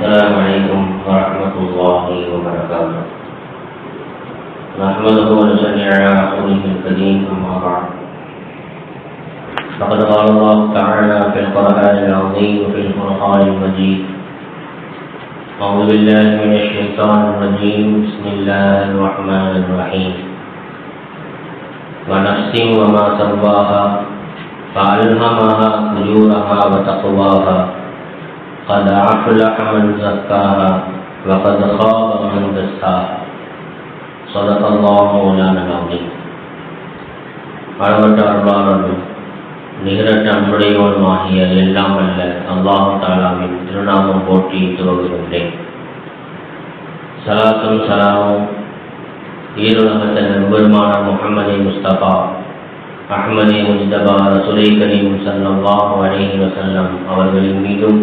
السلام عليكم ورحمة الله وبركاته. نحمده ونصلي على رسوله الكريم أما بعد. فقد قال الله تعالى في القرآن العظيم وفي القرآن المجيد. أعوذ بالله من الشيطان الرجيم. بسم الله الرحمن الرحيم. ونفس وما سواها فألهمها فجورها وتقواها. قد أفلح من زكاها وقد خاب من دساها صدق الله مولانا العظيم அளவற்ற அருளாளரும் நிகரற்ற அன்புடையவனுமாகிய எல்லாம் அல்ல அல்லாஹு தாலாவின் திருநாமம் போற்றி துவங்குகின்றேன் சலாத்தும் சலாமும் ஈருலகத்தின் பெருமான முகமது முஸ்தபா அஹ்மதே முஸ்தபா ரசுலை கரீம் சல்லாஹு அலைஹி வசல்லம் அவர்களின் மீதும்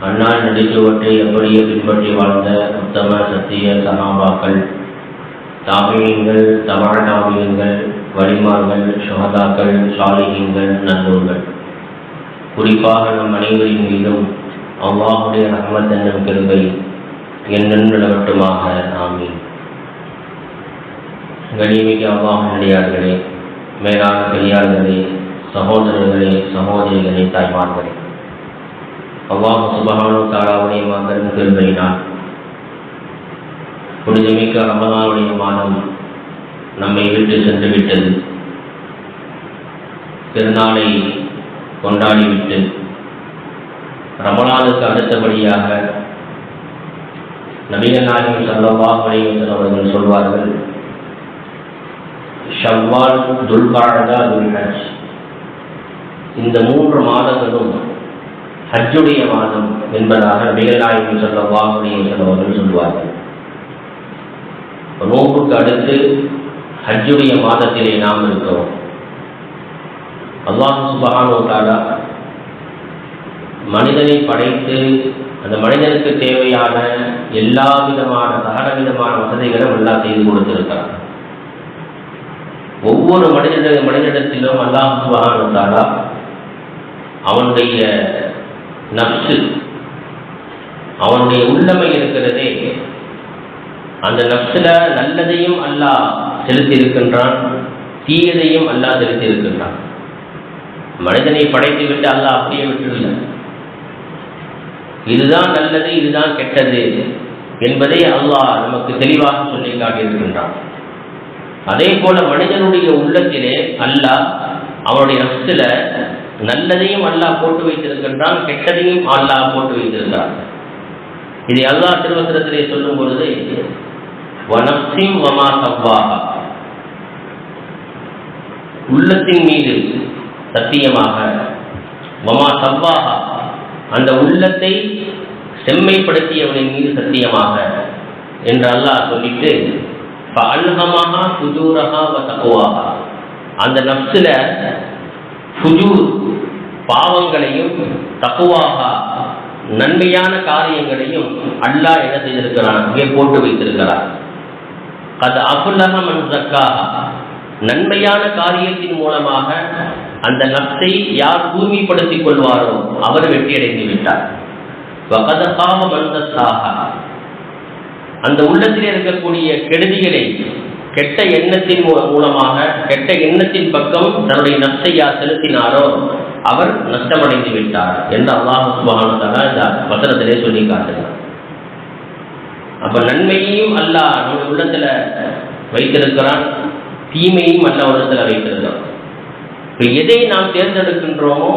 அண்ணா நடிச்சுவற்றை எப்படியே பின்பற்றி வாழ்ந்த உத்தம சத்திய சகாபாக்கள். தாபியங்கள் தமாழ் தாபியங்கள் வலிமார்கள் சுகதாக்கள் சாலிகங்கள் நல்லூர்கள் குறிப்பாக நம் அனைவரின் மீதும் அவ்வாவுடைய ரஹமத் என்னும் கிருபை என்னென்று நிலவட்டுமாக. ஆமீன். கனிமிக்க அல்லாஹுடையார்களே மேலான பெரியார்களே சகோதரர்களே சகோதரிகளே தாய்மார்களே. அல்லாஹ் சுபஹானு தாராவுடைய மகன் திரும்பினான் புனிதமிக்க ரமதாவுடைய மாதம் நம்மை விட்டு சென்று விட்டது திருநாளை கொண்டாடிவிட்டு ரமலானுக்கு அடுத்தபடியாக நபிகள் நாயகம் சல்லவா அலைவசன் அவர்கள் சொல்வார்கள் ஷவ்வால் துல்காழதா துல்ஹஜ். இந்த மூன்று மாதங்களும் ஹஜ்ஜுடைய மாதம் என்பதாக நபிகள் சொல்ல வாகுடைய அலைவசன் சொல்வார்கள். நோம்புக்கு அடுத்து ஹஜ்ஜுடைய மாதத்திலே நாம் இருக்கிறோம். அல்லாஹ் சுபஹானோ மனிதனை படைத்து அந்த மனிதனுக்கு தேவையான எல்லா விதமான சகல விதமான வசதிகளும் எல்லாம் செய்து கொடுத்திருக்கிறார் ஒவ்வொரு மனித மனிதனிடத்திலும் அல்லாஹ் சுபஹானோ அவனுடைய நப்சு அவனுடைய உள்ளமை இருக்கிறதே அந்த நப்சில் நல்லதையும் அல்லாஹ் செலுத்தி இருக்கின்றான் தீயதையும் அல்லாஹ் செலுத்தி இருக்கின்றான் மனிதனை படைத்து விட்டு அல்லாஹ் அப்படியே விட்டுவில்லை இதுதான் நல்லது இதுதான் கெட்டது என்பதை அல்லாஹ் நமக்கு தெளிவாக சொல்லி காட்டியிருக்கின்றான். அதே போல மனிதனுடைய உள்ளத்திலே அல்லாஹ் அவனுடைய நப்சில நல்லதையும் அல்லாஹ் போட்டு வைத்திருக்கின்றான் கெட்டதையும் அல்லாஹ் போட்டு வைத்திருக்கிறான். இதை அல்லாஹ் திருவசனத்திலே சொல்லும் பொழுது வனப்சிம் வமா சவ்வாகா உள்ளத்தின் மீது சத்தியமாக வமா சவ்வாகா அந்த உள்ளத்தை செம்மைப்படுத்தியவனின் மீது சத்தியமாக என்று அல்லாஹ் சொல்லிட்டு அல்ஹமாக சுஜூரகா வ தக்குவாகா அந்த நப்சில் சுஜூர் பாவங்களையும் தப்புவாக நன்மையான காரியங்களையும் அல்லாஹ் என்ன செய்திருக்கிறான்? இங்கே போட்டு வைத்திருக்கிறார் அது அபுல்லக மன் நன்மையான காரியத்தின் மூலமாக அந்த நப்சை யார் தூய்மைப்படுத்திக் கொள்வாரோ அவர் வெற்றியடைந்து விட்டார். வகதகாம மந்தசாகா அந்த உள்ளத்தில் இருக்கக்கூடிய கெடுதிகளை கெட்ட எண்ணத்தின் மூலமாக கெட்ட எண்ணத்தின் பக்கம் தன்னுடைய நப்சை யார் செலுத்தினாரோ அவர் நஷ்டமடைந்து விட்டார் என்று அல்லாஹ் இந்த வசனத்திலே சொல்லி காட்டுகிறார் அப்ப நன்மையையும் அல்லா நம்ம உள்ளத்துல வைத்திருக்கிறான் தீமையும் அல்ல உள்ளத்துல வைத்திருக்கிறான். இப்போ எதை நாம் தேர்ந்தெடுக்கின்றோமோ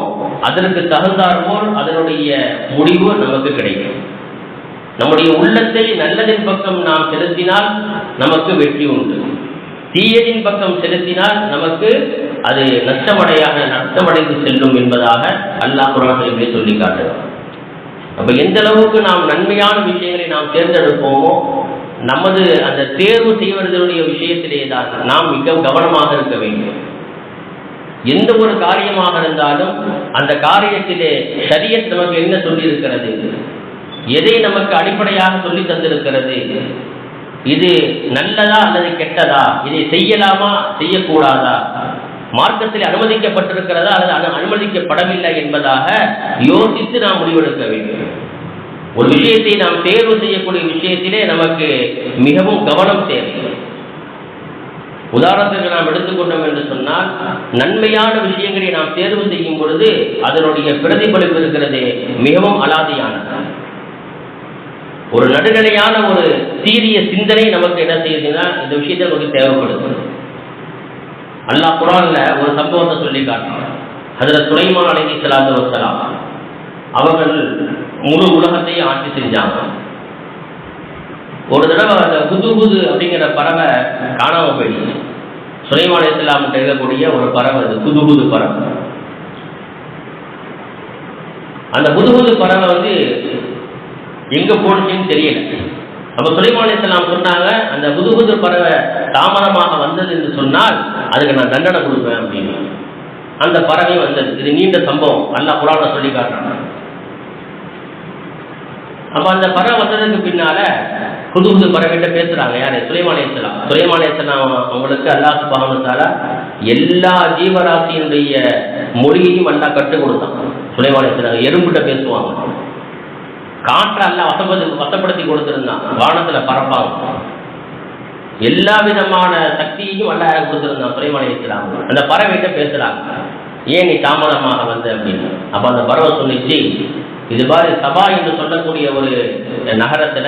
அதற்கு தகுந்தாற்போல் அதனுடைய முடிவு நமக்கு கிடைக்கும். நம்முடைய உள்ளத்தை நல்லதின் பக்கம் நாம் செலுத்தினால் நமக்கு வெற்றி உண்டு. தீயதின் பக்கம் செலுத்தினால் நமக்கு அது நஷ்டமடையாக நஷ்டமடைந்து செல்லும் என்பதாக அல்லாஹ் குரானிலே சொல்லி காட்டுகிறார் அப்ப எந்த அளவுக்கு நாம் நன்மையான விஷயங்களை நாம் தேர்ந்தெடுப்போமோ நமது அந்த தேர்வு செய்வதனுடைய விஷயத்திலே தான் நாம் மிக கவனமாக இருக்க வேண்டும். எந்த ஒரு காரியமாக இருந்தாலும் அந்த காரியத்திலே சரியத் நமக்கு என்ன சொல்லியிருக்கிறது? எதை நமக்கு அடிப்படையாக சொல்லி தந்திருக்கிறது? இது நல்லதா அல்லது கெட்டதா? இதை செய்யலாமா? செய்யக்கூடாதா? மார்க்கத்தில் அனுமதிக்கப்பட்டிருக்கிறதா அல்லது அனுமதிக்கப்படவில்லை என்பதாக யோசித்து நாம் முடிவெடுக்க வேண்டும். ஒரு விஷயத்தை நாம் தேர்வு செய்யக்கூடிய விஷயத்திலே நமக்கு மிகவும் கவனம் தேவை. உதாரணத்துக்கு நாம் எடுத்துக்கொண்டோம் என்று சொன்னால் நன்மையான விஷயங்களை நாம் தேர்வு செய்யும் பொழுது அதனுடைய பிரதிபலிப்பு இருக்கிறது மிகவும் அலாதியானது. ஒரு நடுநிலையான ஒரு சீரிய சிந்தனை நமக்கு என்ன செய்யுதுன்னா இந்த விஷயத்தை நமக்கு தேவைப்படுது. அல்லாஹ் குரான்ல ஒரு சம்பவத்தை சொல்லி காட்டுறான். அதுல சுலைமான் அலஹி சலாத்து வசலாம் அவர்கள் முழு உலகத்தையும் ஆட்சி செஞ்சாங்க. ஒரு தடவை அந்த புது புது அப்படிங்கிற பறவை காணாம போயிடுச்சு. சுலைமான் இஸ்லாம் இருக்கக்கூடிய ஒரு பறவை அது புது புது பறவை. அந்த புது புது பறவை வந்து எங்க போனுச்சுன்னு தெரியல. அப்ப சுலைமான் சொன்னாங்க அந்த புது புது பறவை தாமதமாக வந்தது என்று சொன்னால் அதுக்கு நான் தண்டனை கொடுப்பேன் அப்படின்னு. அந்த பறவை வந்தது. இது நீண்ட சம்பவம். நல்லா புராண சொல்லி காட்டுறாங்க அப்ப அந்த பறவை வந்ததுக்கு பின்னால புது புது பறவைகிட்ட பேசுறாங்க. யாரு? சுலைமானேசலாம் சுலைமானேசலாம் அவங்களுக்கு அல்லாஹ் சுபாவத்தால எல்லா ஜீவராசியினுடைய மொழியையும் அல்லா கற்றுக் கொடுத்தான். சுலைமானேசலாம் எறும்புகிட்ட பேசுவாங்க. காற்றை அல்ல வசப்படுத்தி வசப்படுத்தி கொடுத்திருந்தான். வானத்துல பறப்பாங்க எல்லா விதமான சக்தியையும் அல்ல கொடுத்திருந்தான் சுலைமானேசலாம் அந்த பறவைகிட்ட பேசுறாங்க. ஏன் நீ தாமதமாக வந்த அப்படின்னு? அப்ப அந்த பறவை சொல்லிச்சு இது மாதிரி சபா என்று சொல்லக்கூடிய ஒரு நகரத்துல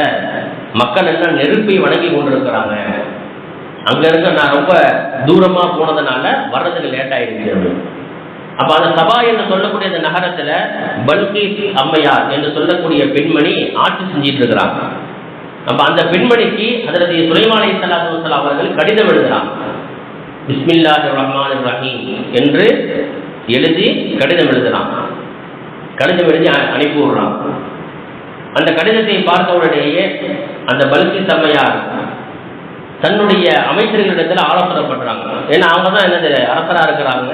மக்கள் எல்லாம் நெருப்பை வணங்கி கொண்டிருக்கிறாங்க. அங்க இருக்க நான் ரொம்ப தூரமா போனதுனால வர்றதுக்கு லேட் ஆயிடுச்சு அப்ப அந்த சபா என்று சொல்லக்கூடிய அந்த நகரத்துல பல்கி அம்மையார் என்று சொல்லக்கூடிய பெண்மணி ஆட்சி செஞ்சிட்டு இருக்கிறாங்க. அப்ப அந்த பெண்மணிக்கு அதற்கு சுலைமானை சலாத்து அவர்கள் கடிதம் எழுதுறாங்க. பிஸ்மில்லா ரஹ்மான் ரஹீம் என்று எழுதி கடிதம் எழுதுறான் கடிதம் எழுதி அனுப்பி விடுறான் அந்த கடிதத்தை பார்த்த உடனேயே அந்த பல்கி சம்மையார் தன்னுடைய அமைச்சர்களிடத்தில் ஆலோசனை பண்றாங்க. ஏன்னா அவங்க தான் என்னது அரசராக இருக்கிறாங்க.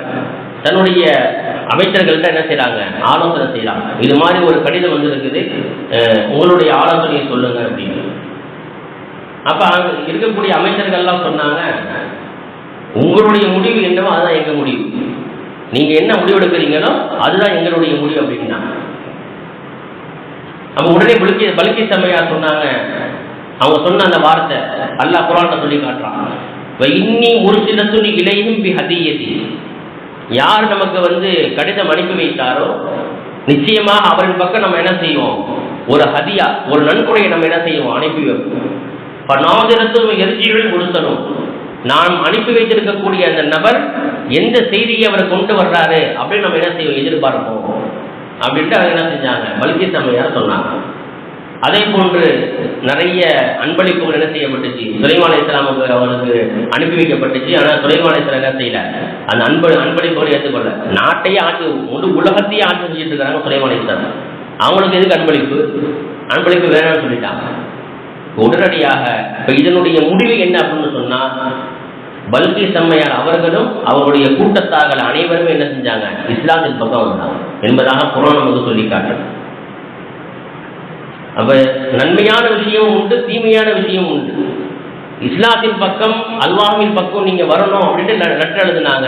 தன்னுடைய அமைச்சர்கள்ட்ட என்ன செய்யறாங்க ஆலோசனை செய்யறாங்க இது மாதிரி ஒரு கடிதம் வந்திருக்குது. உங்களுடைய ஆலோசனையை சொல்லுங்க அப்படின்னு. அப்ப அங்க இருக்கக்கூடிய அமைச்சர்கள்லாம் சொன்னாங்க உங்களுடைய முடிவு என்னவோ அதுதான் எங்க முடிவு. நீங்க என்ன முடிவு எடுக்கிறீங்களோ அதுதான் எங்களுடைய முடிவு அப்படின்னா நம்ம உடனே பலுக்கி பலுக்கி சமையார் சொன்னாங்க. அவங்க சொன்ன அந்த வார்த்தை அல்லா குரான் சொல்லி காட்டுறான். இன்னி முருசிலத்துணி இலையும் பி ஹதியதி. யார் நமக்கு வந்து கடிதம் அனுப்பி வைத்தாரோ நிச்சயமாக அவரின் பக்கம் நம்ம என்ன செய்வோம்? ஒரு ஹதியா ஒரு நன்கொடையை நம்ம என்ன செய்வோம்? அனுப்பி வைப்போம். நாதிரத்தும் எரிஜிகளும் முழுசனும் நாம் அனுப்பி வைத்திருக்கக்கூடிய அந்த நபர் எந்த செய்தியை அவர் கொண்டு வர்றாரு அப்படின்னு நம்ம என்ன செய்வோம்? எதிர்பார்ப்போம். அப்படின்ட்டு அவங்க என்ன செஞ்சாங்க? மல்கி சமையார் சொன்னாங்க. அதே போன்று நிறைய அன்பளிப்புகள் என்ன செய்யப்பட்டுச்சு? சுலைமான இஸ்லாமுக்கு அவனுக்கு அனுப்பி வைக்கப்பட்டுச்சு. ஆனால் சுலைமான இஸ்லாம் என்ன செய்யல? அந்த அன்பு அன்பளிப்புகளை ஏற்றுக்கொள்ள நாட்டையே ஆட்சி முழு உலகத்தையே ஆட்சி செஞ்சுட்டு இருக்கிறாங்க சுலைமான இஸ்லாம் அவங்களுக்கு எதுக்கு அன்பளிப்பு? அன்பளிப்பு வேணும்னு சொல்லிட்டாங்க. உடனடியாக இப்போ இதனுடைய முடிவு என்ன அப்படின்னு சொன்னால் பல்கி செம்மையார் அவர்களும் அவருடைய கூட்டத்தார்கள் அனைவரும் என்ன செஞ்சாங்க? இஸ்லாத்தின் பக்கம் வந்தாங்க. என்பதாக குரான் நமக்கு சொல்லி காட்டுறது அப்ப நன்மையான விஷயம் உண்டு தீமையான விஷயம் உண்டு. இஸ்லாத்தின் பக்கம் அல்வாவின் பக்கம் நீங்க வரணும் அப்படின்ட்டு லெட்டர் எழுதினாங்க.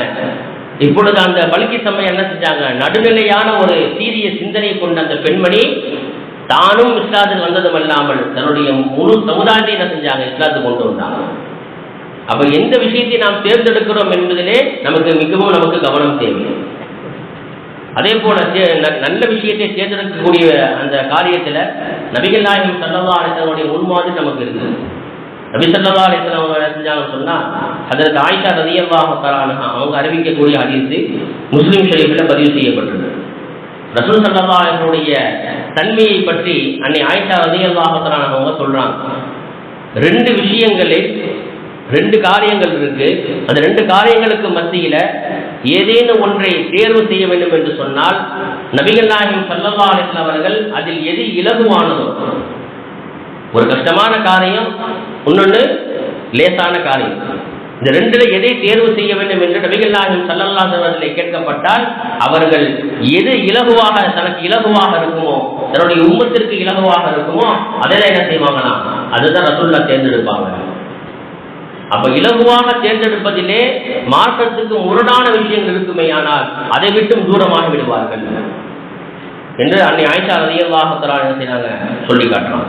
இப்பொழுது அந்த பல்கி சம்மை என்ன செஞ்சாங்க? நடுநிலையான ஒரு சீரிய சிந்தனை கொண்ட அந்த பெண்மணி தானும் இஸ்லாத்துக்கு வந்ததும் அல்லாமல் தன்னுடைய முழு சமுதாயத்தை என்ன செஞ்சாங்க? இஸ்லாத்துக்கு கொண்டு வந்தாங்க. அப்ப எந்த விஷயத்தை நாம் தேர்ந்தெடுக்கிறோம் என்பதிலே நமக்கு மிகவும் நமக்கு கவனம் தேவை. அதே போல நல்ல விஷயத்தை தேர்ந்தெடுக்கக்கூடிய அந்த காரியத்தில் நபிகள் நாயகம் சல்லவா அலிசனுடைய முன்மாதிரி நமக்கு இருக்குது நபி சல்லா அலிசன் அவங்க செஞ்சாங்கன்னு சொன்னா அதற்கு ஆயிஷா ரதியல்லாஹ் தரானா அவங்க அறிவிக்கக்கூடிய அறிவித்து முஸ்லீம் ஷரீஃபில் பதிவு செய்யப்பட்டிருக்கு ரசூல் சல்லா அலிசனுடைய தன்மையை பற்றி அன்னை ஆயிஷா ரதியல்லாஹ் தரானா அவங்க சொல்றாங்க. ரெண்டு விஷயங்களில் ரெண்டு காரியங்கள் இருக்கு. அந்த ரெண்டு காரியங்களுக்கு மத்தியில ஏதேனும் ஒன்றை தேர்வு செய்ய வேண்டும் என்று சொன்னால் நபிகள் நாயகம் சல்லல்லா அவர்கள் அதில் எது இலகுவானதோ ஒரு கஷ்டமான காரியம் இன்னொன்று லேசான காரியம். இந்த ரெண்டுல எதை தேர்வு செய்ய வேண்டும் என்று நபிகள் நாயகம் சல்லல்லா அவர்களை கேட்கப்பட்டால் அவர்கள் எது இலகுவாக தனக்கு இலகுவாக இருக்குமோ தன்னுடைய உம்மத்திற்கு இலகுவாக இருக்குமோ அதெல்லாம் என்ன செய்வாங்கன்னா அதுதான் ரசூல்லா தேர்ந்தெடுப்பாங்க. அப்ப இலகுவாக தேர்ந்தெடுப்பதிலே மார்க்கத்துக்கு முரடான விஷயங்கள் இருக்குமே ஆனால் அதை விட்டும் தூரமாக விடுவார்கள். என்று அன்னை ஆயிஷா ரதியல்லாஹத்தலா என்ன சொல்லி காட்டுறாங்க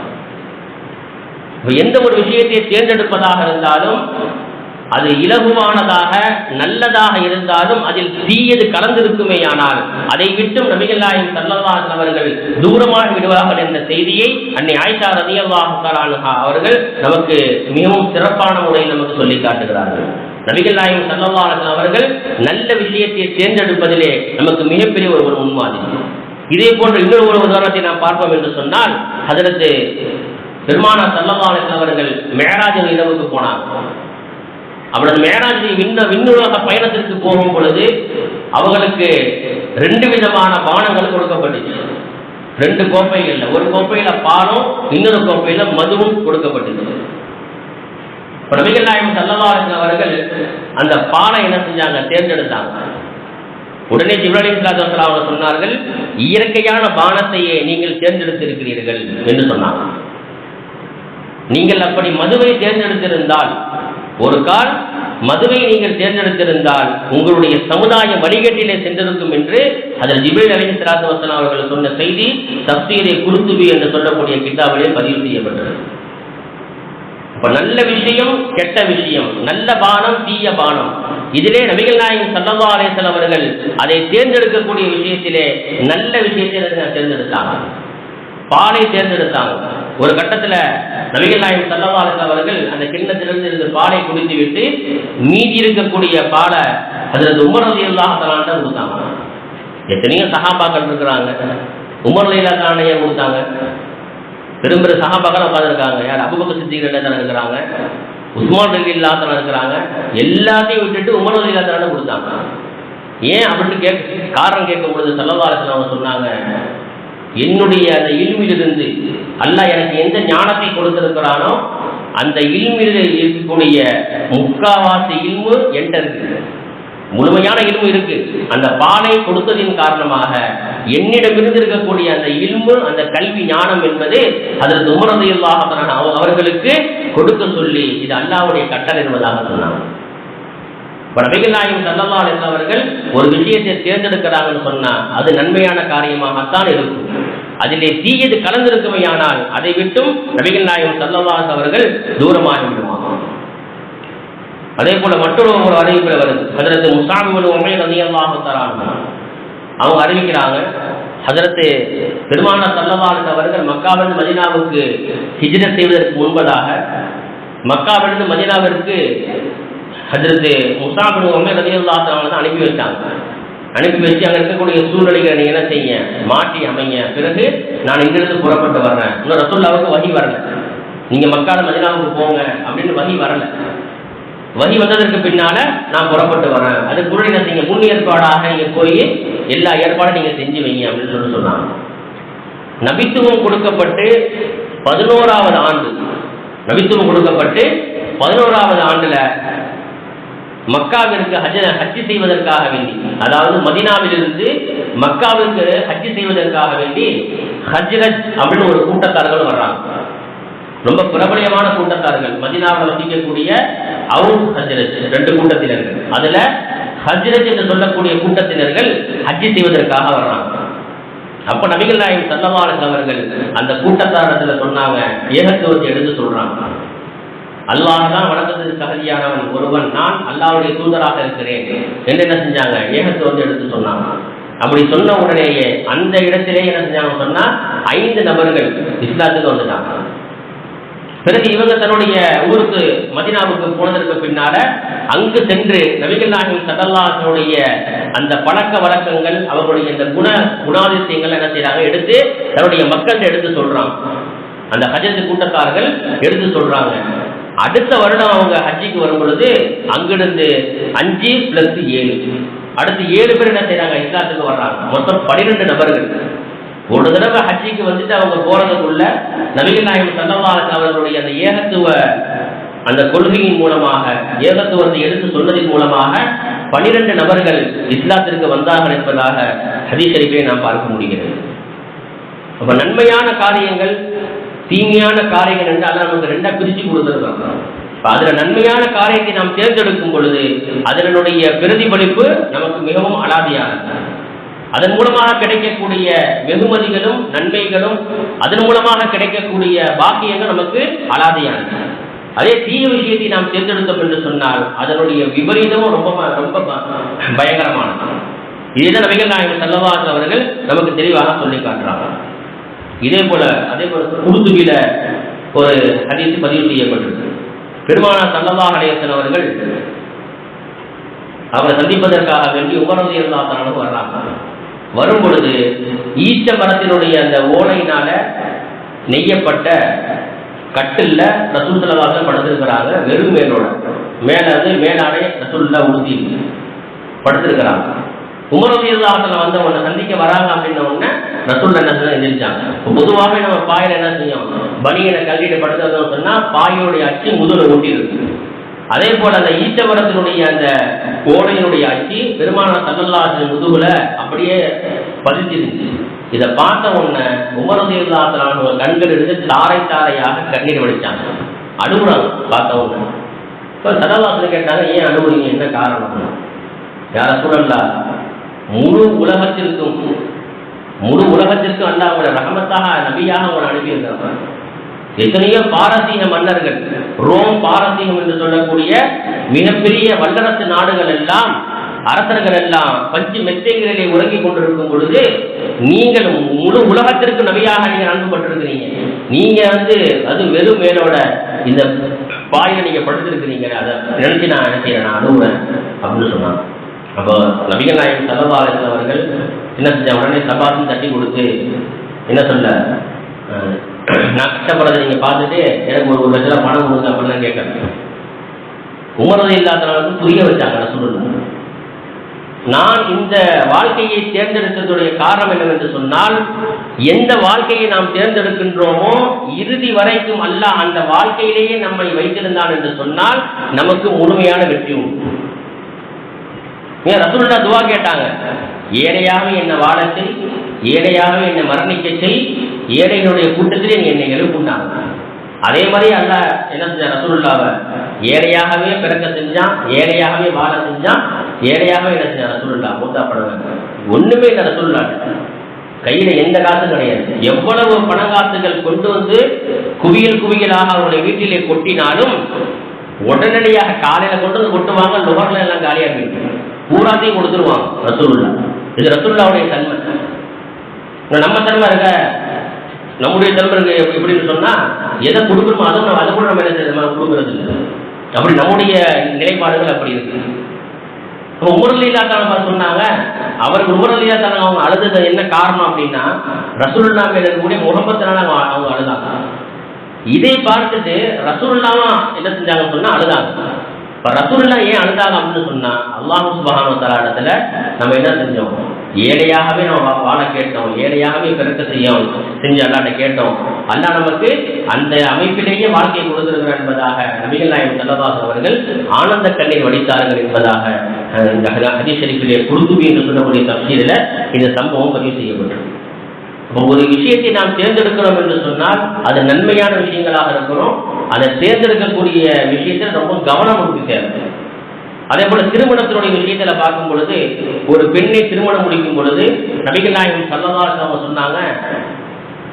எந்த ஒரு விஷயத்தை தேர்ந்தெடுப்பதாக இருந்தாலும் அது இலகுவானதாக நல்லதாக இருந்தாலும் அதில் தீயது கலந்திருக்குமே ஆனால் அதை விட்டும் நபிகள்நாயகம் சல்லல்லாஹு அவர்கள் தூரமாக விடுவார்கள் என்ற செய்தியை அன்னை ஆயிஷா ரதியல்லாஹு அவர்கள் நமக்கு மிகவும் சிறப்பான முறையில் நமக்கு சொல்லி காட்டுகிறார்கள். நபிகள் நாயகம் அவர்கள் நல்ல விஷயத்தை தேர்ந்தெடுப்பதிலே நமக்கு மிகப்பெரிய ஒரு ஒரு முன்மாதிரி. இதே போன்ற இன்னொரு ஒரு உதாரணத்தை நாம் பார்ப்போம் என்று சொன்னால் அதற்கு பெருமானா சல்லவாளன் அவர்கள் மேராஜன் இரவுக்கு போனார். அவனது மேராஜ் விண்ண விண்ணுலக பயணத்திற்கு போகும் பொழுது அவர்களுக்கு ரெண்டு விதமான பானங்கள் கொடுக்கப்பட்டுச்சு. ரெண்டு கோப்பைகள்ல ஒரு கோப்பையில பாலும் இன்னொரு கோப்பையில மதுவும் கொடுக்கப்பட்டுச்சு. இப்ப நபிகள் நாயகம் சல்லல்லாஹு அவர்கள் அந்த பாலை என்ன செஞ்சாங்க? தேர்ந்தெடுத்தாங்க. உடனே ஜிப்ராலி இஸ்லாத்து அவங்க சொன்னார்கள் இயற்கையான பானத்தையே நீங்கள் தேர்ந்தெடுத்திருக்கிறீர்கள் என்று சொன்னாங்க. நீங்கள் அப்படி மதுவை தேர்ந்தெடுத்திருந்தால் ஒரு கால் மதுவை நீங்கள் தேர்ந்தெடுத்திருந்தால் உங்களுடைய சமுதாய வழிகட்டிலே சென்றிருக்கும் என்று அதில் ஜிபில் அலி சிராத்து வசனம் அவர்கள் சொன்ன செய்தி தப்சீரை குருத்துபி என்று சொல்லக்கூடிய கிதாபிலே பதிவு செய்யப்பட்டது. அப்ப நல்ல விஷயம் கெட்ட விஷயம் நல்ல பானம் தீய பானம். இதிலே நபிகள் நாயகம் சல்லா அலேசல் அவர்கள் அதை தேர்ந்தெடுக்கக்கூடிய விஷயத்திலே நல்ல விஷயத்தை தேர்ந்தெடுத்தாங்க. பாலை தேர்ந்தெடுத்தாங்க. ஒரு கட்டத்துல நபிகள் நாயகம் சல்லா அவர்கள் அந்த கிண்ணத்திலிருந்து இருந்து பாலை குடித்து விட்டு மீதி இருக்கக்கூடிய பாலை அதில் உமர் ரதி கொடுத்தாங்க. எத்தனையோ சகாபாக்கள் இருக்கிறாங்க. உமர் லீலா கொடுத்தாங்க. பெரும் சகாபாக்கள் உட்காந்துருக்காங்க யார்? அபுபக்க சித்திகள் தானே இருக்கிறாங்க. உஸ்மான் ரவி இல்லாத்தன இருக்கிறாங்க. எல்லாத்தையும் விட்டுட்டு உமர் ரலி கொடுத்தாங்க. ஏன் அப்படின்னு கேட்க காரணம் கேட்கும் பொழுது செல்லவாரத்தில் அவங்க சொன்னாங்க என்னுடைய அந்த இல்மிலிருந்து அல்லாஹ் எனக்கு எந்த ஞானத்தை கொடுத்திருக்கிறானோ அந்த இல்மில் இருக்கக்கூடிய முக்காவாசி இல்மு என்கிட்ட இருக்கு. முழுமையான இல்மு இருக்கு. அந்த பாலை கொடுத்ததின் காரணமாக என்னிடமிருந்து இருக்கக்கூடிய அந்த இல்மு அந்த கல்வி ஞானம் என்பது அதற்கு உமரதையில்லாக அவர்களுக்கு கொடுக்க சொல்லி இது அல்லாவுடைய கட்டளை என்பதாக சொன்னாங்க. நபிகள் நாயகம் சல்லல்லா அலிஸ் அவர்கள் ஒரு விஷயத்தை தேர்ந்தெடுக்கிறாங்கன்னு சொன்னா அது நன்மையான காரியமாகத்தான் இருக்கும். அதிலே தீயது கலந்திருக்குமையானால் அதை விட்டும் நபிகள் நாயகம் சல்லல்லாஸ் அவர்கள் தூரமாகி விடுவாங்க. அதே போல மற்றொரு ஒரு அறிவிப்பில் வருது. ஹதரத்து முசாமி உமை ரதியல்லாஹு தராங்க அவங்க அறிவிக்கிறாங்க ஹதரத்து பெருமான சல்லவாஸ் அவர்கள் மக்காவிலிருந்து மதினாவுக்கு ஹிஜ்ரத் செய்வதற்கு முன்பதாக மக்காவிலிருந்து மதினாவிற்கு ஹஜரத்து முசாபின் ரதி ரதியல்லாஹு தான் அனுப்பி வச்சாங்க. அனுப்பி வச்சு அங்கே இருக்கக்கூடிய சூழ்நிலைகளை நீங்கள் என்ன செய்ய? மாட்டி அமைங்க. பிறகு நான் இங்கிருந்து புறப்பட்டு வர்றேன். இன்னும் ரசூல்லாவுக்கு வகி வரல. நீங்கள் மக்கால மதினாவுக்கு போங்க அப்படின்னு வகி வரல. வகி வந்ததற்கு பின்னால நான் புறப்பட்டு வரேன் அது கூட என்ன செய்யுங்க முன் ஏற்பாடாக நீங்க போய் எல்லா ஏற்பாடும் நீங்க செஞ்சு வைங்க அப்படின்னு சொல்லி சொன்னாங்க. நபித்துவம் கொடுக்கப்பட்டு பதினோராவது ஆண்டு. நபித்துவம் கொடுக்கப்பட்டு பதினோராவது ஆண்டுல மக்காவிற்கு ஹஜ் ஹஜ்ஜி செய்வதற்காக வேண்டி. அதாவது மதினாவிலிருந்து மக்காவிற்கு ஹஜ்ஜி செய்வதற்காக வேண்டி ஹஜ்ரஜ் அப்படின்னு ஒரு கூட்டத்தார்கள் வர்றாங்க. ரொம்ப பிரபலமான கூட்டத்தார்கள். மதினாவில் வசிக்கக்கூடிய அவுஸ் ஹஜ்ரத் ரெண்டு கூட்டத்தினர்கள். அதுல ஹஜ்ரத் என்று சொல்லக்கூடிய கூட்டத்தினர்கள் ஹஜ்ஜி செய்வதற்காக வர்றாங்க. அப்ப நபிகள் நாயகம் சல்லவாளர்கள் அவர்கள் அந்த கூட்டத்தாரத்துல சொன்னாங்க ஏகத்துவத்தை எடுத்து சொல்றாங்க. அல்லாஹ் தான் வணக்கத்துக்கு தகுதியானவன் ஒருவன். நான் அல்லாவுடைய தூதராக இருக்கிறேன் என்று என்ன செஞ்சாங்க? ஏகத்துவத்தை எடுத்து சொன்னாங்க. அப்படி சொன்ன உடனேயே அந்த இடத்திலே என்ன செஞ்சாங்க சொன்னா ஐந்து நபர்கள் இஸ்லாத்துக்கு வந்துட்டாங்க. பிறகு இவங்க தன்னுடைய ஊருக்கு மதினாவுக்கு போனதற்கு பின்னால அங்கு சென்று நபிகள் நாயகம் சதல்லாசனுடைய அந்த பழக்க வழக்கங்கள் அவர்களுடைய இந்த குண குணாதிசயங்கள் என்ன செய்யறாங்க எடுத்து தன்னுடைய மக்கள் எடுத்து சொல்றாங்க. அந்த ஹஜத்து கூட்டத்தார்கள் எடுத்து சொல்றாங்க. அடுத்த வருடம் அவங்க ஹஜ்ஜிக்கு வரும் பொழுது அங்கிருந்து அஞ்சு பிளஸ் ஏழு. அடுத்து ஏழு பேர் என்ன செய்யறாங்க இஸ்லாத்துக்கு வர்றாங்க. மொத்தம் பன்னிரெண்டு நபர்கள். ஒரு தடவை ஹஜ்ஜிக்கு வந்துட்டு அவங்க போறதுக்குள்ள நவீன நாயகம் சல்லவாஸ் அவர்களுடைய அந்த ஏகத்துவ அந்த கொள்கையின் மூலமாக ஏகத்துவத்தை எடுத்து சொன்னதின் மூலமாக பனிரெண்டு நபர்கள் இஸ்லாத்திற்கு வந்தார்கள் என்பதாக ஹதீஷரிப்பை நாம் பார்க்க முடிகிறது. அப்ப நன்மையான காரியங்கள் தீமையான காரியங்கள் என்று அதை நமக்கு ரெண்டா பிரிச்சு கொடுத்துருக்காங்க அதுல நன்மையான காரியத்தை நாம் தேர்ந்தெடுக்கும் பொழுது அதனுடைய பிரதிபலிப்பு நமக்கு மிகவும் அலாதியானது அதன் மூலமாக கிடைக்கக்கூடிய வெகுமதிகளும் நன்மைகளும் அதன் மூலமாக கிடைக்கக்கூடிய பாக்கியங்கள் நமக்கு அலாதியானது அதே தீய விஷயத்தை நாம் தேர்ந்தெடுத்தோம் என்று சொன்னால் அதனுடைய விபரீதமும் ரொம்ப ரொம்ப பயங்கரமானது. இதுதான் நபிகள் நாயகம் செல்லவாசன் அவர்கள் நமக்கு தெளிவாக சொல்லி காட்டுறாங்க. இதே போல அதே போல குருதுபில ஒரு ஹதீஸ் பதிவு செய்யப்பட்டிருக்கு. பெருமானா சல்லல்லா அலையசன் அவர்கள் அவரை சந்திப்பதற்காக வேண்டி உமரது இருந்தாத்தானு வர்றாங்க வரும் பொழுது ஈச்ச மரத்தினுடைய அந்த ஓலையினால நெய்யப்பட்ட கட்டில்ல ரசூல் செலவாக படுத்திருக்கிறாங்க வெறும் மேலோட மேல வந்து மேலாடை ரசூல்ல உறுதி படுத்திருக்கிறாங்க. உமரவியல்லாசன வந்து சந்திக்க வராங்க அப்படின்ன உடனே ரசூல் என்ன எந்திரிச்சாங்க. பொதுவாகவே நம்ம பாயில என்ன செய்யும் பனியனை கல்லிட்டு படுத்துறதுன்னு சொன்னா பாயோடைய அச்சு முதல ஊட்டிருக்கு அதே போல அந்த ஈச்சவரத்தினுடைய அந்த கோடையினுடைய அச்சு பெருமான சல்லல்லாசின் முதுகுல அப்படியே பதிச்சிருந்துச்சு இதை பார்த்த உடனே உமரசீர்லாசனான ஒரு கண்கள் எடுத்து தாரை தாரையாக கண்ணீர் வடிச்சாங்க. அழுகுறாங்க பார்த்த உடனே. இப்போ சதவாசன் கேட்டாங்க ஏன் அழுகுறீங்க? என்ன காரணம்? யார சூழல்லா முழு உலகத்திற்கும் முழு உலகத்திற்கும் அல்ல அவங்கள ரகமத்தாக நபியாக அவங்க அனுப்பியிருக்கிறாங்க எத்தனையோ பாரசீக மன்னர்கள் ரோம் பாரசீகம் என்று சொல்லக்கூடிய மிகப்பெரிய வல்லரசு நாடுகள் எல்லாம் அரசர்கள் எல்லாம் பஞ்சு மெத்தைகளிலே உறங்கிக் கொண்டிருக்கும் பொழுது நீங்கள் முழு உலகத்திற்கு நபியாக நீங்க அனுப்பப்பட்டிருக்கிறீங்க. நீங்க வந்து அது வெறும் மேலோட இந்த பாயில நீங்க படுத்திருக்கிறீங்க அதை நினைச்சு நான் நினைக்கிறேன் நான் அனுப்புவேன் அப்படின்னு சொன்னாங்க. அப்போ நபிகள் நாயகம் சல்லபாலன் அவர்கள் என்ன செஞ்ச உடனே சபாசம் தட்டி கொடுத்து என்ன சொல்ல நான் கஷ்டப்படுறதை நீங்க பார்த்துட்டு எனக்கு ஒரு ஒரு லட்சம் பணம் கொடுங்க அப்படின்னு கேட்கறேன் உமரது இல்லாதவர்களுக்கு புரிய வச்சாங்க சொல்லணும் நான் இந்த வாழ்க்கையை தேர்ந்தெடுத்ததுடைய காரணம் என்னவென்று சொன்னால் எந்த வாழ்க்கையை நாம் தேர்ந்தெடுக்கின்றோமோ இறுதி வரைக்கும் அல்ல அந்த வாழ்க்கையிலேயே நம்மை வைத்திருந்தான் என்று சொன்னால் நமக்கு முழுமையான வெற்றி உண்டு. ஏன் ரசூல்லா துவா கேட்டாங்க. ஏழையாக என்னை வாழ செய் ஏழையாக என்னை மரணிக்க செய் ஏழைகளுடைய கூட்டத்திலே நீ என்னை எழுப்புண்டாங்க அதே மாதிரி அல்ல என்ன செஞ்ச ரசூல்லாவை ஏழையாகவே பிறக்க செஞ்சான் ஏழையாகவே வாழ செஞ்சான் ஏழையாகவே என்ன செஞ்ச ரசூல்லா மூத்தாப்படுவாங்க ஒண்ணுமே இந்த ரசூல்லா கையில எந்த காசும் கிடையாது. எவ்வளவு பணங்காசுகள் கொண்டு வந்து குவியல் குவியலாக அவருடைய வீட்டிலே கொட்டினாலும் உடனடியாக காலையில கொண்டு வந்து கொட்டுவாங்க நுகர்ல எல்லாம் காலியாக இருக்கு பூராத்தையும் கொடுத்துருவான் ரசூல்லா இது ரசூல்லாவுடைய தன்மை. நம்ம தன்மை இருக்க நம்முடைய தன்மை இருக்கு எப்படின்னு சொன்னா எதை கொடுக்கணுமோ அதுவும் நம்ம அதை கூட நம்ம என்ன செய்யணும் கொடுக்கறது இல்லை. அப்படி நம்முடைய நிலைப்பாடுகள் அப்படி இருக்கு. இப்போ உமர்லீலா தான் சொன்னாங்க அவருக்கு உமர்லீலா தான் அவங்க அழுதது என்ன காரணம் அப்படின்னா ரசூல்லா மேல இருக்கக்கூடிய முகப்பத்தினால அவங்க அழுதாங்க. இதை பார்த்துட்டு ரசூல்லாவும் என்ன செஞ்சாங்கன்னு சொன்னா அழுதாங்க. இப்போ ரசூல்லா ஏன் அழுதாங்க அப்படின்னு சொன்னா அல்லாஹு சுபஹானு இடத்துல நம்ம என்ன செஞ்சோம்? ஏழையாகவே நம்ம வாழ கேட்டோம். ஏழையாகவே பிறக்க செய்யும் செஞ்சு அல்லாட்ட கேட்டோம். அல்லா நமக்கு அந்த அமைப்பிலேயே வாழ்க்கையை கொடுத்திருக்கிறார் என்பதாக நபிகள் நாயகம் செல்லதாஸ் அவர்கள் ஆனந்த கண்ணீர் வடித்தார்கள் என்பதாக இந்த ஷெரீஃபிலே குருதுபி என்று சொல்லக்கூடிய தப்சீரில் இந்த சம்பவம் பதிவு செய்யப்பட்டிருக்கு ஒரு விஷயத்தை நாம் தேர்ந்தெடுக்கிறோம் என்று சொன்னால் அது நன்மையான விஷயங்களாக இருக்கிறோம் அதை தேர்ந்தெடுக்கக்கூடிய விஷயத்தில் ரொம்ப கவனம் கொடுத்து தேவை. அதே போல திருமணத்தினுடைய விஷயத்துல பார்க்கும் பொழுது ஒரு பெண்ணை திருமணம் முடிக்கும் பொழுது நபிகள் நாயகம் சல்லதாஸ் அவங்க சொன்னாங்க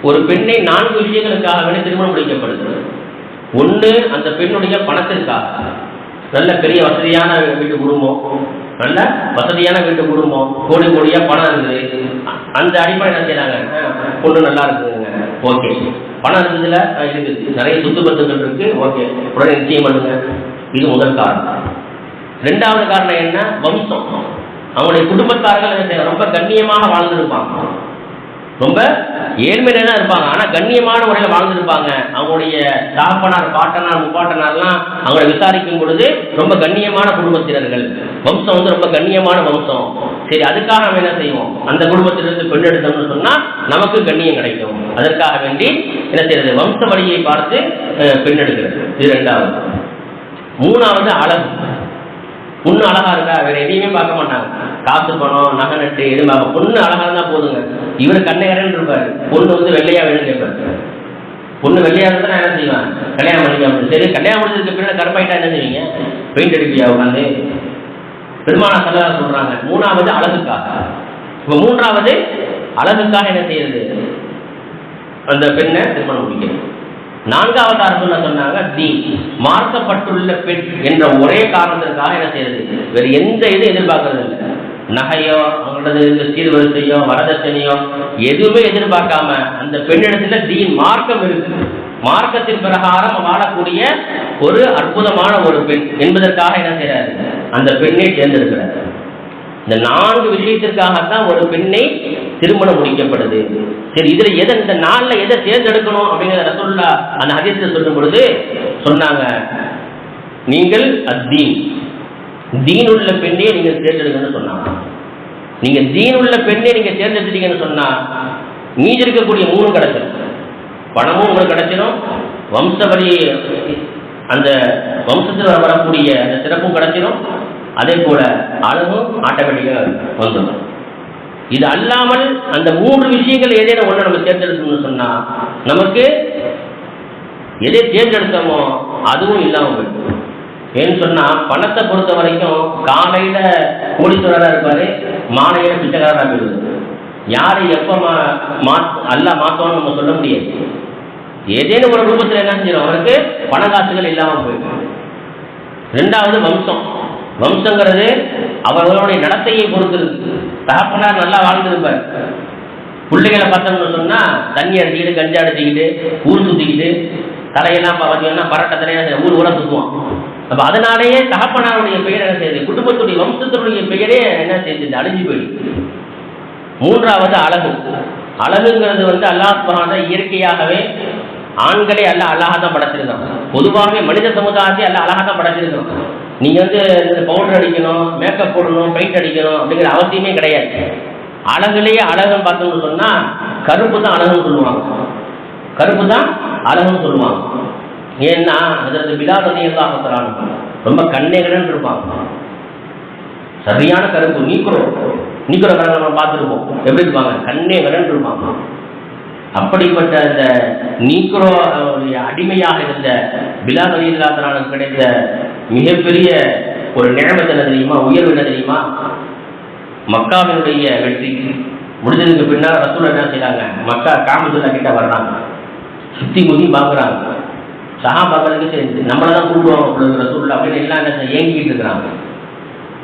ஒரு பெண்ணை நான்கு விஷயங்களுக்காக வேண்டி திருமணம் முடிக்கப்படுது ஒன்று அந்த பெண்ணுடைய பணத்திற்காக. நல்ல பெரிய வசதியான வீட்டு குடும்பம். நல்ல வசதியான வீட்டு குடும்பம். கோடி கோடியா பணம் இருக்குது. அந்த அடிப்படை என்ன செய்யறாங்க பொண்ணு நல்லா இருக்குதுங்க. ஓகே. பணம் இருந்ததுல இருக்குது. நிறைய சொத்து பத்துகள் இருக்கு. ஓகே. உடனே நிச்சயம் பண்ணுங்க. இது முதல் காரணம். ரெண்டாவது காரணம் என்ன? வம்சம். அவங்களுடைய குடும்பத்தார்கள் ரொம்ப கண்ணியமாக வாழ்ந்திருப்பாங்க. ரொம்ப ஏழ்மையில தான் இருப்பாங்க. ஆனா கண்ணியமான முறையில் வாழ்ந்திருப்பாங்க. அவங்களுடைய தாப்பனார் பாட்டனார் முப்பாட்டனார்லாம் அவங்களை விசாரிக்கும் பொழுது ரொம்ப கண்ணியமான குடும்பத்தினர்கள் வம்சம் வந்து ரொம்ப கண்ணியமான வம்சம். சரி அதுக்காக நம்ம என்ன செய்வோம்? அந்த குடும்பத்திலிருந்து பெண் எடுத்தோம்னு சொன்னா நமக்கு கண்ணியம் கிடைக்கும். அதற்காக வேண்டி என்ன செய்யறது? வம்ச வழியை பார்த்து பெண் எடுக்கிறது. இது ரெண்டாவது மூணாவது அழகு. பொண்ணு அழகா இருக்கா? வேற எதையுமே பார்க்க மாட்டாங்க. காசு பணம் நகை நட்டு எதுவும் பொண்ணு அழகா இருந்தா போதுங்க. இவர் கண்ணையரன் இருப்பார். பொண்ணு வந்து வெள்ளையா வேணும் கேட்பாரு. பொண்ணு வெள்ளையா இருந்தா என்ன செய்வேன்? கல்யாணம் பண்ணிக்க சரி கல்யாணம் முடிஞ்சதுக்கு பின்னாடி கருப்பாயிட்டா என்ன செய்வீங்க? பெயிண்ட் அடிப்பியா உட்காந்து பெருமானா சல்லா சொல்றாங்க. மூணாவது அழகுக்காக. இப்போ மூன்றாவது அழகுக்காக என்ன செய்யறது? அந்த பெண்ணை திருமணம் முடிக்கிறது. நான்காவது அரசு சொன்னாங்க? தி மார்க்கப்பட்டுள்ள பெண் என்ற ஒரே காரணத்திற்காக என்ன செய்யறது? வேறு எந்த இது எதிர்பார்க்கறது இல்லை. நகையோ அவங்களது சீர்வரிசையோ வரதட்சணையோ எதுவுமே எதிர்பார்க்காம அந்த பெண்ணிடத்துல தீன் மார்க்கம் இருக்கு மார்க்கத்தின் பிரகாரம் வாழக்கூடிய ஒரு அற்புதமான ஒரு பெண் என்பதற்காக என்ன செய்யறாரு அந்த பெண்ணை தேர்ந்தெடுக்கிறார். இந்த நான்கு விஷயத்திற்காகத்தான் ஒரு பெண்ணை திருமணம் முடிக்கப்படுது. சரி இதுல எதை இந்த நாள்ல எதை தேர்ந்தெடுக்கணும் அப்படிங்கிற ரசோல்லா அந்த ஹதீஸில் சொல்லும் பொழுது சொன்னாங்க நீங்கள் அத்தீன். தீன் உள்ள பெண்ணே நீங்க தேர்ந்தெடுக்கணும்னு சொன்னா. நீங்க தீன் உள்ள பெண்ணே நீங்க தேர்ந்தெடுத்தீங்கன்னு சொன்னா மீதி இருக்கக்கூடிய மூணு கிடைச்சிடும் பணமும் உங்களுக்கு கிடைச்சிடும் வம்சவழி அந்த வம்சத்தில் வரக்கூடிய அந்த சிறப்பும் கிடைச்சிடும் அதே போல அழகும் ஆட்டோமேட்டிக்காக வந்துடும் இது அல்லாமல் அந்த மூன்று விஷயங்கள் ஏதேனும் ஒன்று நம்ம தேர்ந்தெடுக்கணும்னு சொன்னா நமக்கு எதை தேர்ந்தெடுத்தோமோ அதுவும் இல்லாமல் போயிடும். ஏன்னு சொன்னா பணத்தை பொறுத்த வரைக்கும் காலையில கோடீஸ்வரரா இருப்பாரு மாலையில பிச்சைக்காரராக போயிடுது யாரை எப்ப மா அல்ல மாத்தோம்னு நம்ம சொல்ல முடியாது. ஏதேனும் ஒரு ரூபத்தில் என்ன செஞ்சிடும் அவருக்கு பண காசுகள் இல்லாமல் போயிடும். ரெண்டாவது வம்சம். வம்சங்கிறது அவர்களுடைய நடத்தையை பொறுத்து தகப்பனார் நல்லா வாழ்ந்திருப்பார். பிள்ளைகளை பார்த்தோம்னு சொன்னா தண்ணி அடிச்சுக்கிட்டு கஞ்சா அடிச்சுக்கிட்டு ஊர் சுத்திக்கிட்டு தலையெல்லாம் பார்த்தீங்கன்னா பரட்ட தலையா ஊர் கூட சுத்துவான். அப்ப அதனாலேயே தகப்பனாருடைய பெயர் என்ன செய்யுது? குடும்பத்துடைய வம்சத்தினுடைய பெயரே என்ன செய்யுது? அழிஞ்சு போயிடுது. மூன்றாவது அழகு. அழகுங்கிறது வந்து அல்லாஹ் இயற்கையாகவே ஆண்களே அல்ல அழகாக தான் படைச்சிருக்கான் பொதுவாகவே மனித சமுதாயத்தை அல்ல அழகாக தான் படைச்சிருக்கோம் நீங்க வந்து பவுடர் அடிக்கணும் மேக்கப் போடணும் பெயிண்ட் அடிக்கணும் அப்படிங்கிற அவசியமே கிடையாது. அழகுலேயே அழகுன்னு பார்த்தோம்னு சொன்னா கருப்பு தான் அழகுன்னு சொல்லுவாங்க. கருப்பு தான் அழகுன்னு சொல்லுவாங்க. ஏன்னா அதற்கு பிலால் எல்லாம் ரொம்ப கண்ணேகடன் இருப்பான். சரியான கருப்பு நீக்கிறோம். நீக்கிற கடனை நம்ம பார்த்துருப்போம். எப்படி இருப்பாங்க? கண்ணேகடன் இருப்பாங்க அப்படிப்பட்ட அந்த நீக்ரோ அடிமையாக இருந்த பிலால் அலி இல்லாதனால கிடைத்த மிகப்பெரிய ஒரு நிழமத்து என்ன தெரியுமா? உயர்வு என்ன தெரியுமா? மக்காவினுடைய வெற்றி முடிஞ்சதுக்கு பின்னால் ரசூல் என்ன செய்யறாங்க மக்கா காமத்துல்லா கிட்ட வர்றாங்க. சுத்தி முதி பார்க்குறாங்க. சஹா பார்க்கறதுக்கு சரி நம்மளை தான் கூப்பிடுவாங்க ரசூல் அப்படின்னு எல்லாம் என்ன ஏங்கிட்டு இருக்கிறாங்க.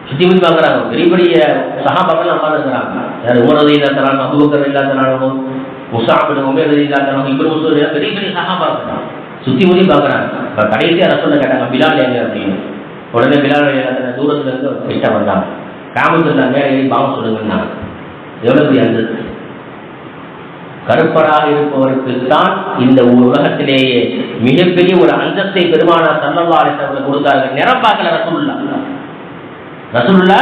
சுத்தி முத்தி பார்க்குறாங்க. பெரிய பெரிய சகாபாக்கள் பார்க்கலாம் பார்த்துக்கிறாங்க யார் உமரது இல்லாதனாலும் அபுபக்கர் இல்லாதனாலும் முசாபின் உமேர் இல்லாதனாலும் இப்படி முசூர் பெரிய பெரிய சஹா பார்க்குறாங்க சுத்தி முத்தி பார்க்குறாங்க. இப்போ கடைசியாக ரசூலை கேட்டாங்க பிலால் எங்க அப்படின்னு உடனே பிலால் தூரத்துல இருந்து கிட்ட வந்தாங்க. காமத்துல மேலே பாவம் சொல்லுங்கன்னா எவ்வளவு பெரிய அந்த கருப்பராக இருப்பவருக்கு தான் இந்த உலகத்திலேயே மிகப்பெரிய ஒரு அந்தஸ்தை பெருமானார் சல்லல்லா அலிசவர்கள் கொடுத்தார்கள். நிறம் பார்க்கல ரசூல்லா ரசூல்லா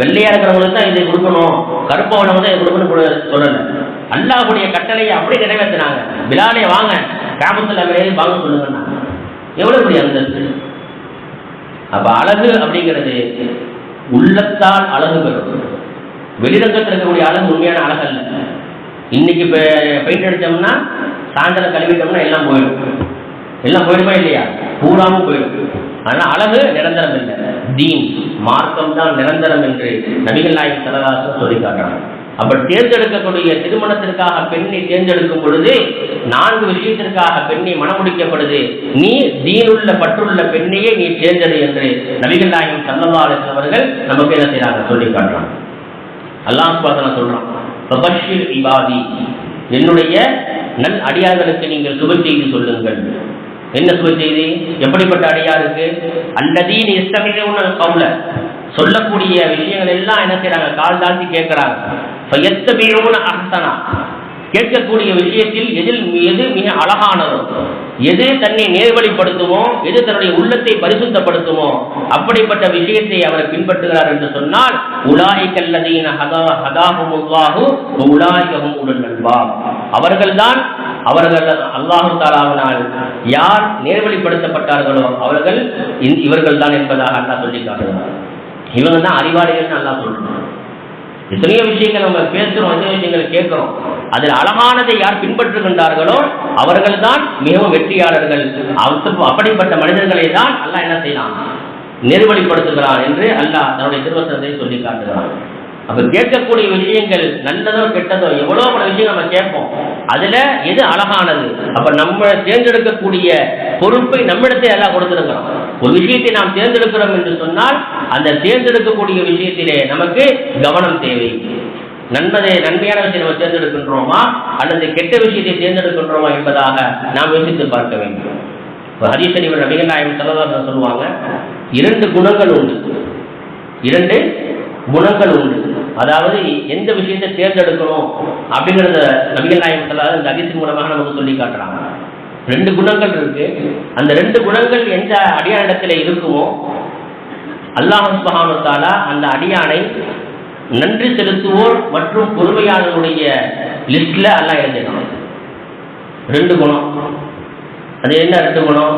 வெள்ளையா இருக்கிறவங்களுக்கு தான் இதை கொடுக்கணும் கருப்பவனவங்க தான் இதை கொடுக்கணும் சொல்லல. அல்லாஹுடைய கட்டளையை அப்படி நிறைவேற்றினாங்க. விழாலே வாங்க கிராமத்தில் மேலே வாங்க சொல்லுங்கன்னா எவ்வளவு பெரிய அந்தஸ்து? அப்ப அழகு அப்படிங்கிறது உள்ளத்தால் அழகு பெறும். வெளிரங்கத்தில் இருக்கக்கூடிய அழகு உண்மையான அழகல்ல. இன்னைக்கு பெயிண்ட் அடித்தோம்னா சாயந்தரம் கழுவிட்டோம்னா எல்லாம் போயிடும். எல்லாம் போயிடுமா இல்லையா? பூராமும் போயிடும். ஆனால் அழகு நிரந்தரம் இல்லை. தீன் மார்க்கம் தான் நிரந்தரம் என்று நபிகள் நாயகம் தலதாசன் சொல்லி காட்டுறாங்க. அப்ப தேர்ந்தெடுக்கக்கூடிய திருமணத்திற்காக பெண்ணை தேர்ந்தெடுக்கும் பொழுது நான்கு விஷயத்திற்காக பெண்ணை மனமுடிக்கப்படுது நீ தீனுள்ள பற்றுள்ள பெண்ணையே நீ தேர்ந்தெடு என்று நபிகள் நாயகம் சல்லவாலன் அவர்கள் நமக்கு என்ன செய்யறாங்க சொல்லி காட்டுறாங்க. அல்லாம் சொல்றான். சொல்றான் இபாதி என்னுடைய நல் அடியார்களுக்கு நீங்கள் சுப செய்தி சொல்லுங்கள். என்ன சுப செய்தி? எப்படிப்பட்ட அடியாருக்கு அல்லதீன் இஸ்தமிழ் கவுல. சொல்லக்கூடிய விஷயங்கள் எல்லாம் என்ன செய்யறாங்க கால் தாழ்த்தி கேட்கிறாங்க. அஹ்சனா. கேட்கக்கூடிய விஷயத்தில் எதில் எது மிக அழகானதோ எது தன்னை நேர்வழிப்படுத்துமோ எது தன்னுடைய உள்ளத்தை பரிசுத்தப்படுத்துமோ அப்படிப்பட்ட விஷயத்தை அவர் பின்பற்றுகிறார் என்று சொன்னால் உலாய் கல்லதீன உலாய்கவும் உடன் நண்பா அவர்கள்தான் அவர்கள் அல்லாஹு தாலாவினால் யார் நேர்வழிப்படுத்தப்பட்டார்களோ அவர்கள் இவர்கள் தான் என்பதாக அல்லா சொல்லி காட்டுகிறார் இவங்க தான் அறிவாளிகள் நல்லா சொல்றாங்க எத்தனையோ விஷயங்கள் நம்ம பேசுகிறோம் எத்தனையோ விஷயங்கள் கேட்குறோம். அதில் அழகானதை யார் பின்பற்றுகின்றார்களோ அவர்கள் தான் மிகவும் வெற்றியாளர்கள். அப்படிப்பட்ட மனிதர்களை தான் அல்லாஹ் என்ன செய்யலாம் நெருவழிப்படுத்துகிறான் என்று அல்லாஹ் தன்னுடைய திருவசனத்தை சொல்லி காட்டுகிறான். அப்ப கேட்கக்கூடிய விஷயங்கள் நல்லதோ கெட்டதோ எவ்வளோ பல விஷயம் நம்ம கேட்போம். அதுல எது அழகானது? அப்ப நம்ம தேர்ந்தெடுக்கக்கூடிய பொறுப்பை நம்மிடத்தை எல்லாம் கொடுத்திருக்கிறோம் ஒரு விஷயத்தை நாம் தேர்ந்தெடுக்கிறோம் என்று சொன்னால் அந்த தேர்ந்தெடுக்கக்கூடிய விஷயத்திலே நமக்கு கவனம் தேவை. நன்மதை நன்மையான விஷயம் நம்ம தேர்ந்தெடுக்கின்றோமா அல்லது கெட்ட விஷயத்தை தேர்ந்தெடுக்கின்றோமா என்பதாக நாம் யோசித்து பார்க்க வேண்டும். ஹரிசனிவர் நபிகள் நாயகம் சல்லதாசன் சொல்லுவாங்க இரண்டு குணங்கள் உண்டு. இரண்டு குணங்கள் உண்டு. அதாவது எந்த விஷயத்தை தேர்ந்தெடுக்கணும் அப்படிங்கிறத நபிகள் நாயகம் சல்லாத இந்த அதிசயம் மூலமாக நமக்கு சொல்லி காட்டுறாங்க. ரெண்டு குணங்கள் இருக்கு. அந்த ரெண்டு குணங்கள் எந்த அடியானிடத்தில் இருக்குமோ அல்லாஹ் சுபஹானுத்தாலா அந்த அடியானை நன்றி செலுத்துவோர் மற்றும் பொறுமையாளர்களுடைய லிஸ்ட்ல எல்லாம் எழுதிடணும் ரெண்டு குணம். அது என்ன ரெண்டு குணம்?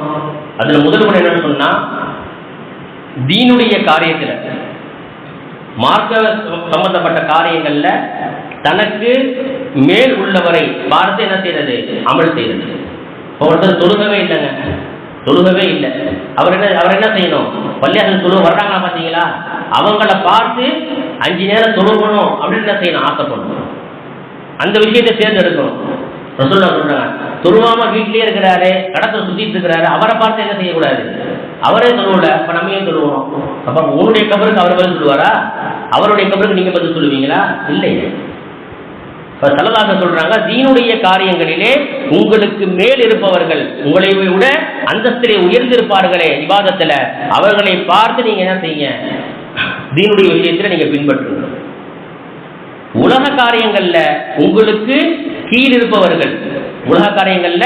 அதுல முதல் குணம் என்னன்னு சொன்னா தீனுடைய காரியத்துல மார்க்க சம்பந்தப்பட்ட காரியங்கள்ல தனக்கு மேல் உள்ளவரை பார்த்து என்ன செய்யறது அமல் செய்யறது ஒருத்தர் தொழுகவே இல்லைங்க. தொழுகவே இல்லை. அவர் என்ன அவர் என்ன செய்யணும்? பள்ளியாசல் தொழுவ வர்றாங்களா பார்த்தீங்களா அவங்கள பார்த்து அஞ்சு நேரம் தொழுகணும் அப்படின்னு என்ன செய்யணும்? ஆசைப்படணும். அந்த விஷயத்தை தேர்ந்தெடுக்கணும். ரசோல்லா சொல்றாங்க தொழுவாம வீட்டிலேயே இருக்கிறாரு கடத்தை சுத்திட்டு இருக்கிறாரு அவரை பார்த்து என்ன செய்யக்கூடாது? அவரே தொழுவல அப்ப நம்ம ஏன் தொழுவோம்? அப்ப உங்களுடைய கபருக்கு அவர் பதில் சொல்லுவாரா? அவருடைய கபருக்கு நீங்க பதில் சொல்லுவீங்களா? இல்லை சலதாக சொல்றாங்க தீனுடைய காரியங்களிலே உங்களுக்கு மேல் இருப்பவர்கள் உங்களை விட அந்தஸ்திலே உயர்ந்திருப்பார்களே விவாதத்துல அவர்களை பார்த்து நீங்க என்ன செய்யுங்க? தீனுடைய விஷயத்துல நீங்க பின்பற்றுங்க. உலக காரியங்கள்ல உங்களுக்கு கீழ் இருப்பவர்கள் உலக காரியங்கள்ல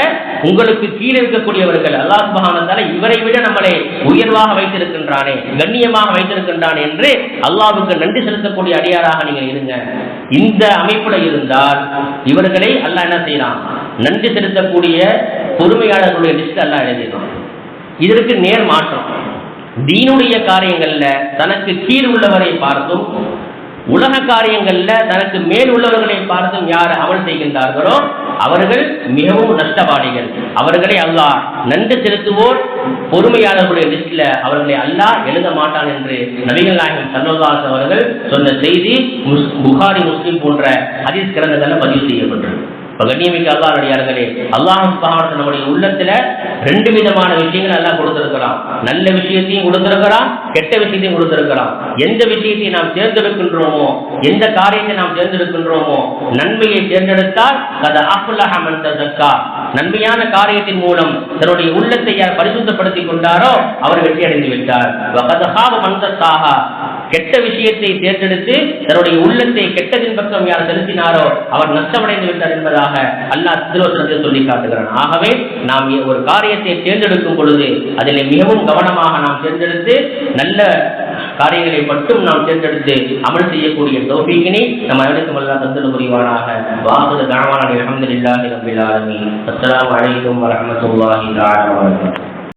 உங்களுக்கு கீழே இருக்கக்கூடியவர்கள் அல்லாஹ் சுபஹானத்தால இவரை விட நம்மளை உயர்வாக வைத்திருக்கின்றானே கண்ணியமாக வைத்திருக்கின்றான் என்று அல்லாவுக்கு நன்றி செலுத்தக்கூடிய அடியாராக நீங்கள் இருங்க. இந்த அமைப்புல இருந்தால் இவர்களை அல்லாஹ் என்ன செய்யலாம்? நன்றி செலுத்தக்கூடிய பொறுமையாளர்களுடைய லிஸ்ட் அல்லாஹ் எழுதிடும் இதற்கு நேர் மாற்றம். தீனுடைய காரியங்கள்ல தனக்கு கீழ் உள்ளவரை பார்த்தும் உலக காரியங்கள்ல தனக்கு மேல் உள்ளவர்களை பார்த்தும் யார் அமல் செய்கின்றார்களோ அவர்கள் மிகவும் நஷ்டவாளிகள். அவர்களை அல்லாஹ் நன்றி செலுத்துவோர் பொறுமையாளர்களுடைய லிஸ்ட்ல அவர்களை அல்லாஹ் எழுத மாட்டான் என்று நபிகள் நாயகன் சல்லல்லாஸ் அவர்கள் சொன்ன செய்தி முஸ் புகாரி முஸ்லிம் போன்ற ஹதீஸ் கிரந்தங்கள்ல பதிவு செய்யப்பட்டது கண்ணியமிக்க அல்லாஹ் அல்லாஹ் சுபஹானஹு நம்முடைய உள்ளத்துல ரெண்டு விதமான விஷயங்கள் எல்லாம் கொடுத்திருக்கிறான். நல்ல விஷயத்தையும் கொடுத்திருக்கிறான் கெட்ட விஷயத்தையும் கொடுத்திருக்கிறான். எந்த விஷயத்தை நாம் தேர்ந்தெடுக்கின்றோமோ எந்த காரியத்தை நாம் தேர்ந்தெடுக்கின்றோமோ நன்மையை தேர்ந்தெடுத்தால் அது அஃபுல்லஹ நன்மையான காரியத்தின் மூலம் தன்னுடைய உள்ளத்தை யார் பரிசுத்தப்படுத்திக் கொண்டாரோ அவர் வெற்றி அடைந்து விட்டார். வகத கெட்ட விஷயத்தை தேர்ந்தெடுத்து தன்னுடைய உள்ளத்தை கெட்டதின் பக்கம் யார் செலுத்தினாரோ அவர் நஷ்டமடைந்து விட்டார் என்பதாக அல்லாஹ் திருவசனத்தில் சொல்லி காட்டுகிறான். ஆகவே நாம் ஒரு காரியத்தை தேர்ந்தெடுக்கும் பொழுது அதில் மிகவும் கவனமாக நாம் தேர்ந்தெடுத்து நல்ல காரியங்களை மட்டும் நாம் தேர்ந்தெடுத்து அமல் செய்யக்கூடிய தௌஃபீக்கினை நம் அனைவருக்கும் எல்லாம் தந்தல் புரிவானாக. வாசது கனவான அலமதுல்லாஹி ரபில் ஆலமி அஸ்லாம் வலைக்கம் வரமத்துல்லாஹி தஆலா